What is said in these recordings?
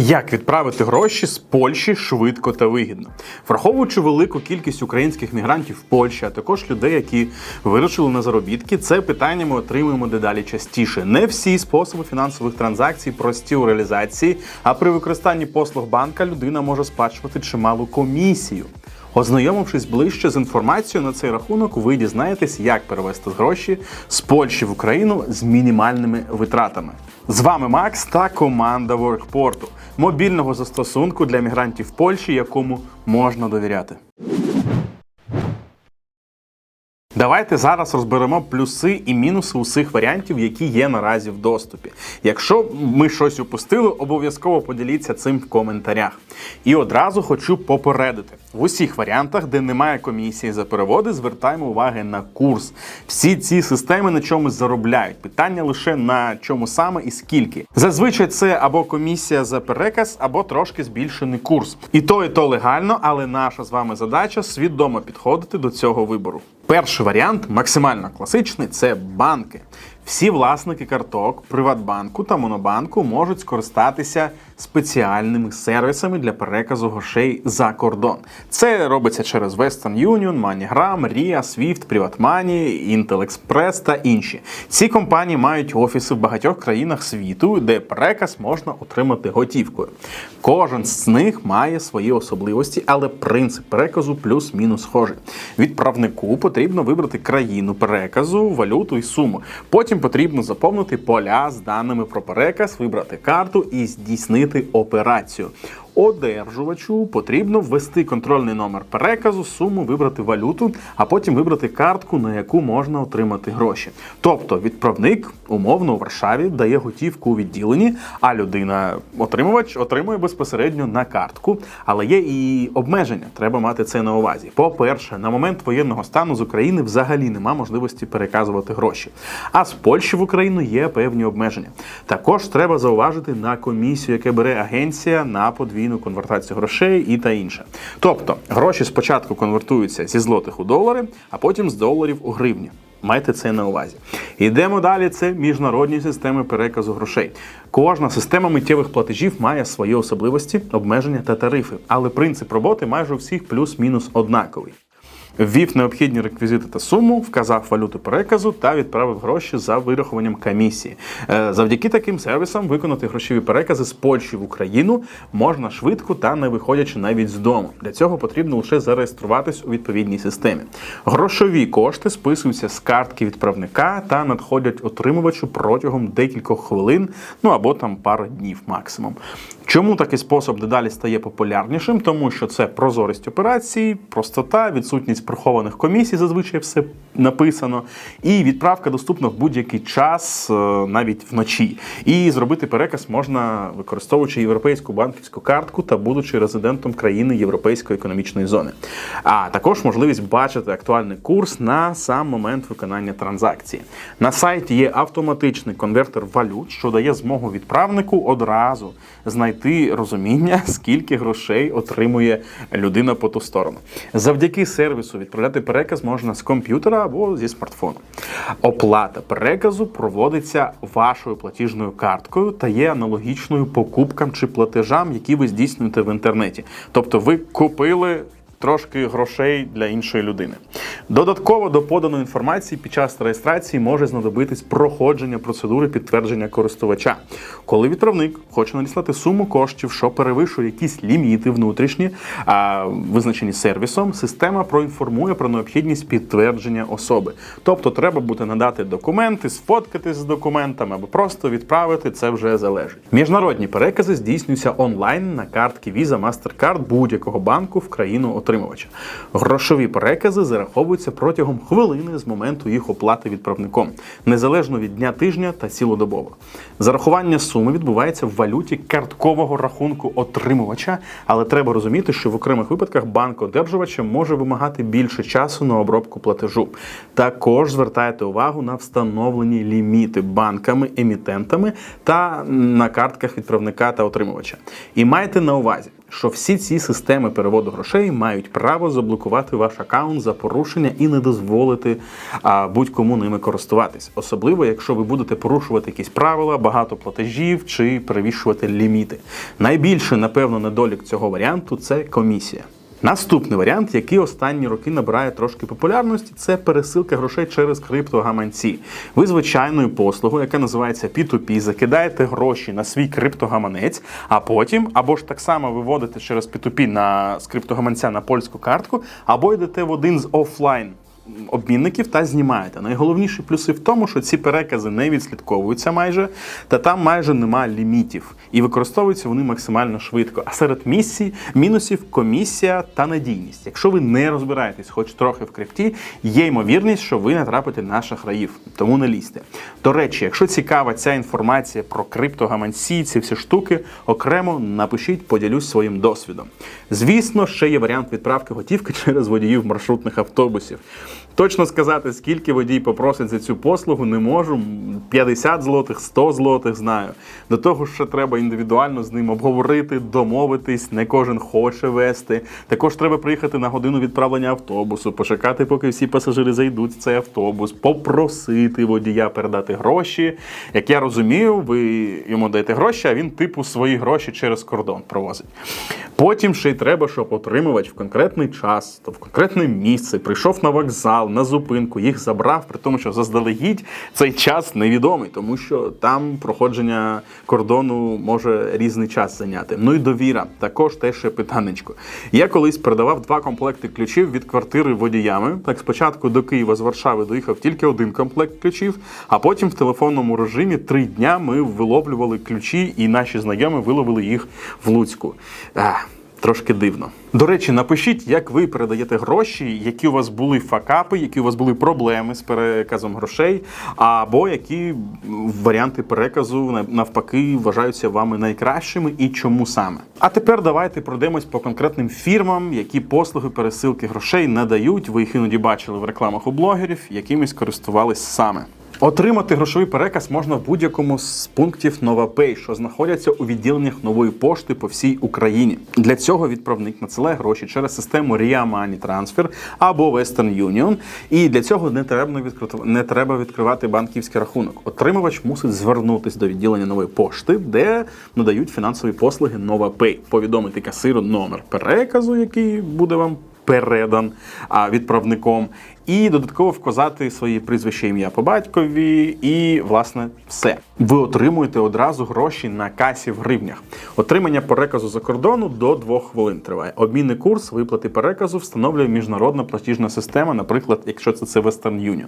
Як відправити гроші з Польщі швидко та вигідно, враховуючи велику кількість українських мігрантів в Польщі, а також людей, які вирушили на заробітки, це питання ми отримуємо дедалі частіше. Не всі способи фінансових транзакцій прості у реалізації, а при використанні послуг банка людина може сплачувати чималу комісію. Ознайомившись ближче з інформацією на цей рахунок, ви дізнаєтесь, як перевести гроші з Польщі в Україну з мінімальними витратами. З вами Макс та команда Воркпорту, мобільного застосунку для мігрантів Польщі, якому можна довіряти. Давайте зараз розберемо плюси і мінуси усіх варіантів, які є наразі в доступі. Якщо ми щось упустили, обов'язково поділіться цим в коментарях. І одразу хочу попередити: в усіх варіантах, де немає комісії за переводи, звертаємо уваги на курс. Всі ці системи на чомусь заробляють. Питання лише на чому саме і скільки. Зазвичай це або комісія за переказ, або трошки збільшений курс. І то, і то легально, але наша з вами задача свідомо підходити до цього вибору. Перший варіант, максимально класичний, це банки. Всі власники карток Приватбанку та Монобанку можуть скористатися спеціальними сервісами для переказу грошей за кордон. Це робиться через Western Union, MoneyGram, RIA, Swift, PrivatMoney, Intel Express та інші. Ці компанії мають офіси в багатьох країнах світу, де переказ можна отримати готівкою. Кожен з них має свої особливості, але принцип переказу плюс-мінус схожий. Відправнику потрібно вибрати країну переказу, валюту і суму. Потім потрібно заповнити поля з даними про переказ, вибрати карту і здійснити операцію. Одержувачу потрібно ввести контрольний номер переказу, суму, вибрати валюту, а потім вибрати картку, на яку можна отримати гроші. Тобто відправник умовно у Варшаві дає готівку у відділенні, а людина, отримувач, отримує безпосередньо на картку. Але є і обмеження. Треба мати це на увазі. По-перше, на момент воєнного стану з України взагалі нема можливості переказувати гроші. А з Польщі в Україну є певні обмеження. Також треба зауважити на комісію, яке бере агенція на подвійну конвертацію грошей і та інше. Тобто гроші спочатку конвертуються зі злотих у долари, а потім з доларів у гривні. Майте це на увазі. Йдемо далі. Це міжнародні системи переказу грошей. Кожна система миттєвих платежів має свої особливості, обмеження та тарифи, але принцип роботи майже у всіх плюс-мінус однаковий. Ввів необхідні реквізити та суму, вказав валюту переказу та відправив гроші за вирахуванням комісії. Е, Завдяки таким сервісам виконати грошові перекази з Польщі в Україну можна швидко та не виходячи навіть з дому. Для цього потрібно лише зареєструватись у відповідній системі. Грошові кошти списуються з картки відправника та надходять отримувачу протягом декількох хвилин, ну або там пару днів максимум. Чому такий спосіб дедалі стає популярнішим? Тому що це прозорість операції, простота, відсутність прихованих комісій, зазвичай все написано, і відправка доступна в будь-який час, е, навіть вночі. І зробити переказ можна використовуючи європейську банківську картку та будучи резидентом країни Європейської економічної зони. А також можливість бачити актуальний курс на сам момент виконання транзакції. На сайті є автоматичний конвертер валют, що дає змогу відправнику одразу знайти розуміння, скільки грошей отримує людина по ту сторону. Завдяки сервісу відправляти переказ можна з комп'ютера або зі смартфону. Оплата переказу проводиться вашою платіжною карткою та є аналогічною покупкам чи платежам, які ви здійснюєте в інтернеті. Тобто ви купили трошки грошей для іншої людини. Додатково до поданої інформації під час реєстрації може знадобитись проходження процедури підтвердження користувача. Коли відправник хоче надіслати суму коштів, що перевищує якісь ліміти внутрішні, а, визначені сервісом, система проінформує про необхідність підтвердження особи. Тобто треба буде надати документи, сфоткатись з документами або просто відправити. Це вже залежить. Міжнародні перекази здійснюються онлайн на картки Visa, MasterCard будь-якого банку в країну отримувача. Грошові перекази зараховуються протягом хвилини з моменту їх оплати відправником, незалежно від дня тижня та цілодобово. Зарахування суми відбувається в валюті карткового рахунку отримувача, але треба розуміти, що в окремих випадках банк одержувача може вимагати більше часу на обробку платежу. Також звертайте увагу на встановлені ліміти банками, емітентами та на картках відправника та отримувача. І майте на увазі. Що всі ці системи переводу грошей мають право заблокувати ваш аккаунт за порушення і не дозволити будь-кому ними користуватись. Особливо, якщо ви будете порушувати якісь правила, багато платежів чи перевішувати ліміти. Найбільший, напевно, недолік цього варіанту це комісія. Наступний варіант, який останні роки набирає трошки популярності, це пересилка грошей через криптогаманці. Ви звичайною послугою, яка називається P2P, закидаєте гроші на свій криптогаманець, а потім або ж так само виводите через P2P на з криптогаманця на польську картку, або йдете в один з офлайн обмінників та знімаєте. Найголовніші плюси в тому, що ці перекази не відслідковуються майже, та там майже немає лімітів. І використовуються вони максимально швидко. А серед місій, мінусів комісія та надійність. Якщо ви не розбираєтесь хоч трохи в крипті, є ймовірність, що ви натрапите на шахраїв. Тому не лізьте. До речі, якщо цікава ця інформація про криптогаманці, ці всі штуки, окремо напишіть, поділюсь своїм досвідом. Звісно, ще є варіант відправки готівки через водіїв маршрутних автобусів. Точно сказати, скільки водій попросить за цю послугу, не можу. 50 злотих, 100 злотих знаю. До того ж, ще треба індивідуально з ним обговорити, домовитись. Не кожен хоче вести. Також треба приїхати на годину відправлення автобусу, почекати, поки всі пасажири зайдуть в цей автобус, попросити водія передати гроші. Як я розумію, ви йому даєте гроші, а він типу свої гроші через кордон провозить. Потім ще й треба, щоб отримувач в конкретний час, то в конкретне місце прийшов на вокзал, на зупинку, їх забрав, при тому, що заздалегідь цей час невідомий, тому що там проходження кордону може різний час зайняти. Ну і довіра, також теж ще питаннячко. Я колись передавав два комплекти ключів від квартири водіями. Так спочатку до Києва з Варшави доїхав тільки один комплект ключів, а потім в телефонному режимі три дня ми виловлювали ключі, і наші знайомі виловили їх в Луцьку. Трошки дивно. До речі, напишіть, як ви передаєте гроші, які у вас були факапи, які у вас були проблеми з переказом грошей, або які варіанти переказу навпаки вважаються вами найкращими і чому саме. А тепер давайте пройдемось по конкретним фірмам, які послуги пересилки грошей надають. Ви їх іноді бачили в рекламах у блогерів, якимись користувались саме. Отримати грошовий переказ можна в будь-якому з пунктів NovaPay, що знаходяться у відділеннях нової пошти по всій Україні. Для цього відправник надсилає гроші через систему RIA Money Transfer або Western Union. І для цього не треба не треба відкривати банківський рахунок. Отримувач мусить звернутися до відділення нової пошти, де надають фінансові послуги NovaPay, повідомити касиру номер переказу, який буде вам передан відправником, і додатково вказати свої прізвище ім'я по батькові, і власне все. Ви отримуєте одразу гроші на касі в гривнях. Отримання переказу за кордону до двох хвилин триває. Обмінний курс виплати переказу встановлює міжнародна платіжна система, наприклад, якщо це це Western Union.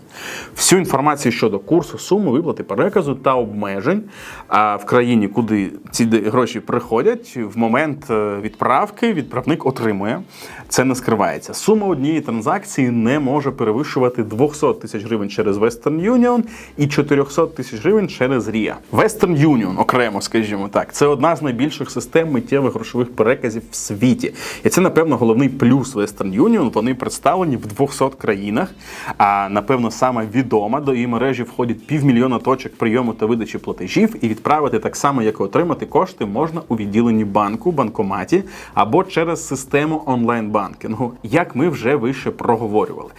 Всю інформацію щодо курсу, суми виплати переказу та обмежень а в країні, куди ці гроші приходять, в момент е, відправки відправник отримує. Це не скривається. Сума однієї транзакції не може перевищувати 200 тисяч гривень через Western Union і 400 тисяч гривень через RIA. Western Union, окремо, скажімо так, це одна з найбільших систем миттєвих грошових переказів в світі. І це, напевно, головний плюс Western Union. Вони представлені в 200 країнах. А напевно, саме відома до її мережі входить півмільйона точок прийому та видачі платежів, і відправити так само, як і отримати кошти, можна у відділенні банку, банкоматі або через систему онлайн-банкінгу, як ми вже вище проговорювали.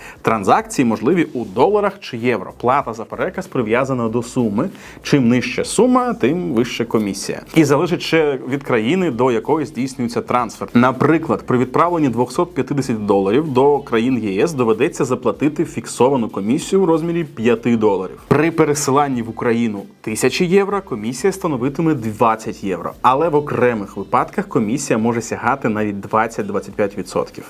Транзакції можливі у доларах чи євро. Плата за переказ прив'язана до суми. Чим нижча сума, тим вища комісія. І залежить ще від країни, до якої здійснюється трансфер. Наприклад, при відправленні 250 доларів до країн ЄС доведеться заплатити фіксовану комісію в розмірі 5 доларів. При пересиланні в Україну 1000 євро комісія становитиме 20 євро. Але в окремих випадках комісія може сягати навіть 20-25%.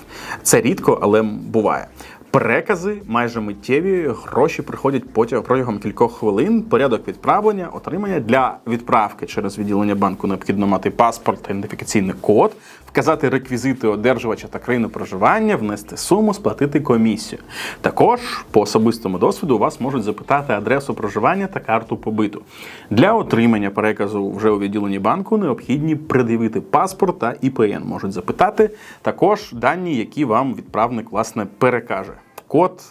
Це рідко, але буває. Перекази майже миттєві, гроші приходять потяг протягом кількох хвилин. Порядок відправлення, отримання для відправки через відділення банку необхідно мати паспорт та ідентифікаційний код, вказати реквізити одержувача та країну проживання, внести суму, сплатити комісію. Також по особистому досвіду у вас можуть запитати адресу проживання та карту побиту. Для отримання переказу вже у відділенні банку необхідні пред'явити паспорт та ІПН. Можуть запитати також дані, які вам відправник власне перекаже. Код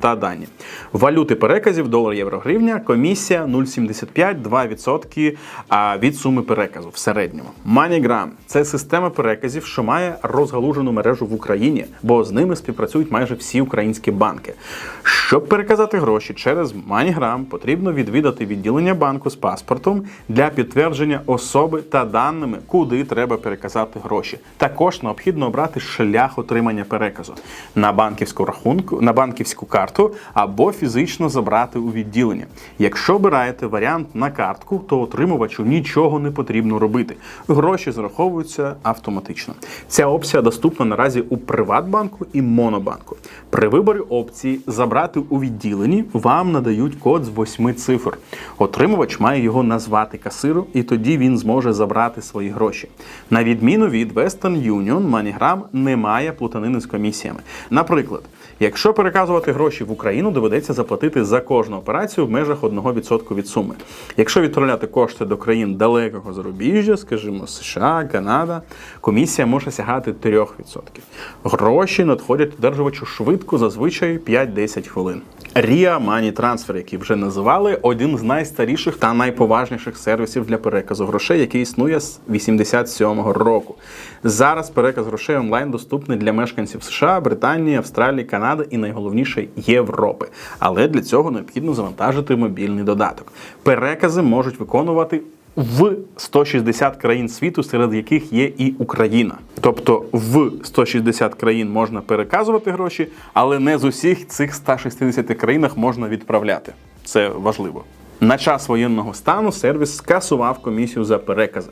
та дані. Валюти переказів долар, євро, гривня, комісія 0,75 2% від суми переказу в середньому. MoneyGram – це система переказів, що має розгалужену мережу в Україні, бо з ними співпрацюють майже всі українські банки. Щоб переказати гроші через MoneyGram, потрібно відвідати відділення банку з паспортом для підтвердження особи та даними, куди треба переказати гроші. Також необхідно обрати шлях отримання переказу на банківську рахунку, на банківську карту або фізично забрати у відділення. Якщо обираєте варіант на картку, то отримувачу нічого не потрібно робити. Гроші зараховуються автоматично. Ця опція доступна наразі у Приватбанку і Монобанку. При виборі опції забрати у відділенні вам надають код з восьми цифр. Отримувач має його назвати касиру, і тоді він зможе забрати свої гроші. На відміну від Western Union, MoneyGram не має плутанини з комісіями. Наприклад, Якщо переказувати гроші в Україну, доведеться заплатити за кожну операцію в межах 1% від суми. Якщо відправляти кошти до країн далекого зарубіжжя, скажімо, США, Канада, комісія може сягати 3%. Гроші надходять одержувачу швидко, зазвичай 5-10 хвилин. RIA Money Transfer, який вже називали, один з найстаріших та найповажніших сервісів для переказу грошей, який існує з 87-го року. Зараз переказ грошей онлайн доступний для мешканців США, Британії, Австралії, Канади і найголовніше Європи. Але для цього необхідно завантажити мобільний додаток. Перекази можуть виконувати. В 160 країн світу, серед яких є і Україна. Тобто в 160 країн можна переказувати гроші, але не з усіх цих 160 країнах можна відправляти. Це важливо. На час воєнного стану сервіс скасував комісію за перекази.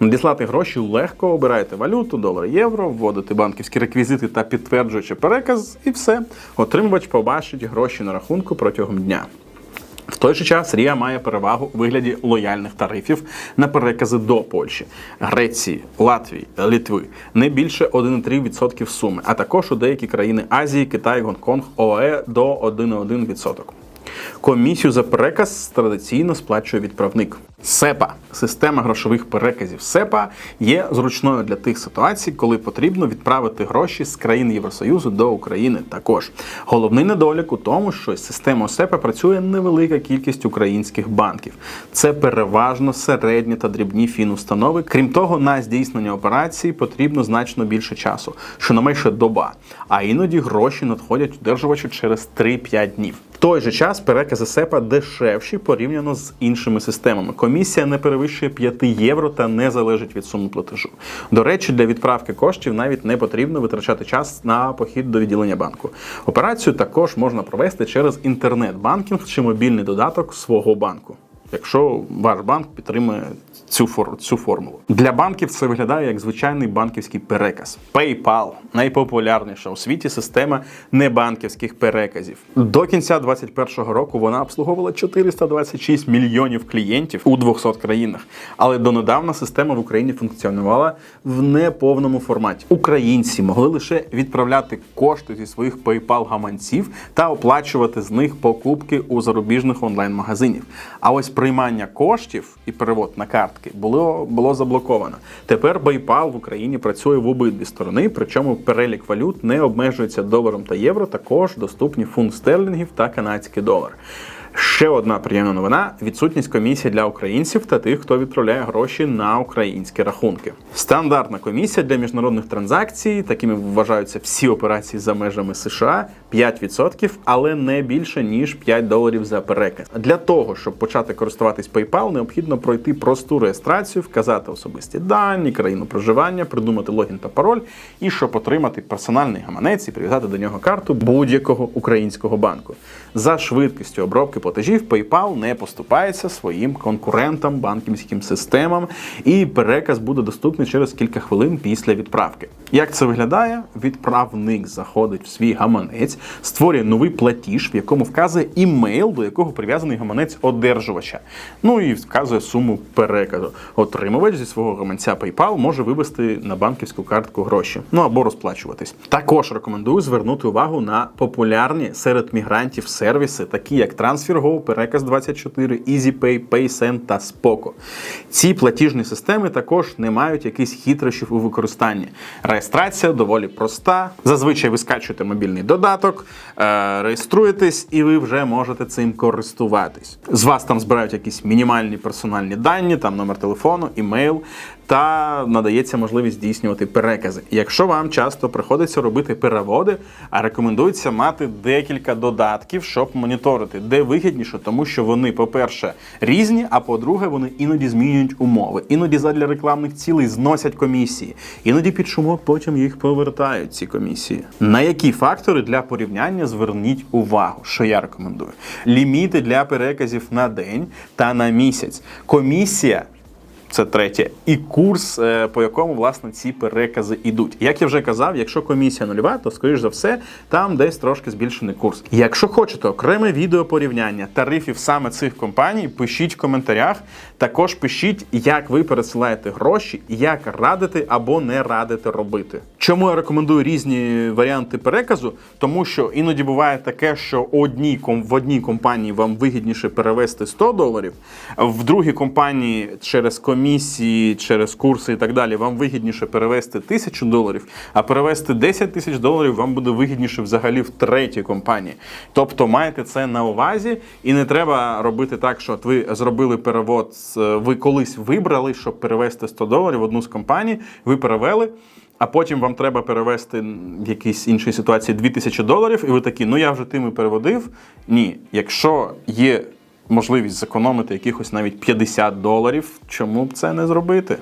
Надіслати гроші легко, обирайте валюту, долар, євро, вводите банківські реквізити та підтверджуючи переказ, і все. Отримувач побачить гроші на рахунку протягом дня. В той же час Рія має перевагу у вигляді лояльних тарифів на перекази до Польщі, Греції, Латвії, Літви не більше 1,3% суми, а також у деякі країни Азії, Китай, Гонконг, ОАЕ до 1,1%. Комісію за переказ традиційно сплачує відправник. СЕПА система грошових переказів. СЕПА є зручною для тих ситуацій, коли потрібно відправити гроші з країн Євросоюзу до України. Також головний недолік у тому, що з системою СЕПА працює невелика кількість українських банків. Це переважно середні та дрібні фінустанови. Крім того, на здійснення операції потрібно значно більше часу, щонайменше доба. А іноді гроші надходять одержувачу через 3-5 днів. Той же час перекази СЕПА дешевші порівняно з іншими системами. Комісія не перевищує 5 євро та не залежить від суми платежу. До речі, для відправки коштів навіть не потрібно витрачати час на похід до відділення банку. Операцію також можна провести через інтернет-банкінг чи мобільний додаток свого банку. Якщо ваш банк підтримує цю фор цю формулу для банків, це виглядає як звичайний банківський переказ. PayPal найпопулярніша у світі система небанківських переказів. До кінця 2021 року вона обслуговувала 426 мільйонів клієнтів у 200 країнах. Але донедавна система в Україні функціонувала в неповному форматі. Українці могли лише відправляти кошти зі своїх PayPal гаманців та оплачувати з них покупки у зарубіжних онлайн-магазинів. А ось приймання коштів і перевод на картки було було заблоковано. Тепер PayPal в Україні працює в обидві сторони, причому перелік валют не обмежується доларом та євро. Також доступні фунт стерлінгів та канадський долар. Ще одна приємна новина: відсутність комісії для українців та тих, хто відправляє гроші на українські рахунки. Стандартна комісія для міжнародних транзакцій, такими вважаються всі операції за межами США, 5%, але не більше ніж 5 доларів за переказ. Для того щоб почати користуватись PayPal, необхідно пройти просту реєстрацію, вказати особисті дані, країну проживання, придумати логін та пароль, і щоб отримати персональний гаманець і прив'язати до нього карту будь-якого українського банку. За швидкістю обробки платежів PayPal не поступається своїм конкурентам, банківським системам, і переказ буде доступний через кілька хвилин після відправки. Як це виглядає? Відправник заходить в свій гаманець, створює новий платіж, в якому вказує імейл, до якого прив'язаний гаманець одержувача. Ну і вказує суму переказу. Отримувач зі свого гаманця PayPal може вивести на банківську картку гроші, ну або розплачуватись. Також рекомендую звернути увагу на популярні серед мігрантів сервіси, такі як Transfer Go, Переказ 24, EasyPay, PaySend та Spoco. Ці платіжні системи також не мають якихось хитрощів у використанні. Реєстрація доволі проста. Зазвичай ви скачуєте мобільний додаток, е, реєструєтесь, і ви вже можете цим користуватись. З вас там збирають якісь мінімальні персональні дані, там номер телефону, імейл. Та надається можливість здійснювати перекази. Якщо вам часто приходиться робити переводи, а рекомендується мати декілька додатків, щоб моніторити, де вигідніше, тому що вони, по-перше, різні, а по-друге, вони іноді змінюють умови, іноді задля рекламних цілей зносять комісії, іноді під шумок потім їх повертають. Ці комісії. На які фактори для порівняння зверніть увагу, що я рекомендую? Ліміти для переказів на день та на місяць. Комісія. Це третє. І курс, е, по якому власне ці перекази йдуть. Як я вже казав, якщо комісія нульова, то скоріш за все там десь трошки збільшений курс. Якщо хочете окреме відео порівняння тарифів саме цих компаній, пишіть в коментарях. Також пишіть, як ви пересилаєте гроші, як радити або не радити робити. Чому я рекомендую різні варіанти переказу? Тому що іноді буває таке, що одній ком- в одній компанії вам вигідніше перевести 100 доларів, в другій компанії через комісії, через курси і так далі, вам вигідніше перевести 1000 доларів, а перевести 10 тисяч доларів вам буде вигідніше взагалі в третій компанії. Тобто маєте це на увазі, і не треба робити так, що от ви зробили перевод, з- ви колись вибрали, щоб перевести 100 доларів в одну з компаній, ви перевели. А потім вам треба перевести в якійсь іншій ситуації 2000 доларів, і ви такі, ну я вже тими переводив. Ні, якщо є можливість зекономити якихось навіть 50 доларів, чому б це не зробити?